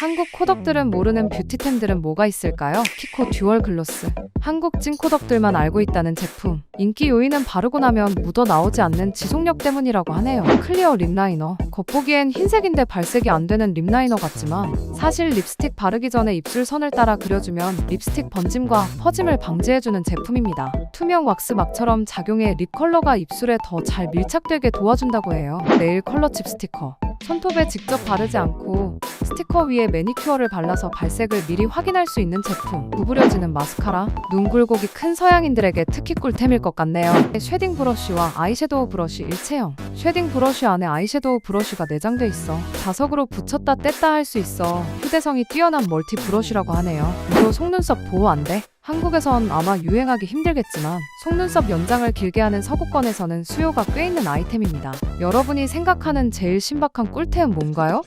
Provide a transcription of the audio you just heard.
한국 코덕들은 모르는 뷰티템들은 뭐가 있을까요? 키코 듀얼 글로스. 한국 찐 코덕들만 알고 있다는 제품. 인기 요인은 바르고 나면 묻어 나오지 않는 지속력 때문이라고 하네요. 클리어 립라이너. 겉보기엔 흰색인데 발색이 안 되는 립라이너 같지만 사실 립스틱 바르기 전에 입술 선을 따라 그려주면 립스틱 번짐과 퍼짐을 방지해주는 제품입니다. 투명 왁스 막처럼 작용해 립 컬러가 입술에 더 잘 밀착되게 도와준다고 해요. 네일 컬러 칩 스티커. 손톱에 직접 바르지 않고 스티커 위에 매니큐어를 발라서 발색을 미리 확인할 수 있는 제품. 구부려지는 마스카라. 눈 굴곡이 큰 서양인들에게 특히 꿀템일 것 같네요. 쉐딩 브러쉬와 아이섀도우 브러쉬 일체형. 쉐딩 브러쉬 안에 아이섀도우 브러쉬가 내장돼 있어. 자석으로 붙였다 뗐다 할 수 있어. 휴대성이 뛰어난 멀티 브러쉬라고 하네요. 무료 속눈썹 보호 안 돼? 한국에선 아마 유행하기 힘들겠지만 속눈썹 연장을 길게 하는 서구권에서는 수요가 꽤 있는 아이템입니다. 여러분이 생각하는 제일 신박한 꿀템은 뭔가요?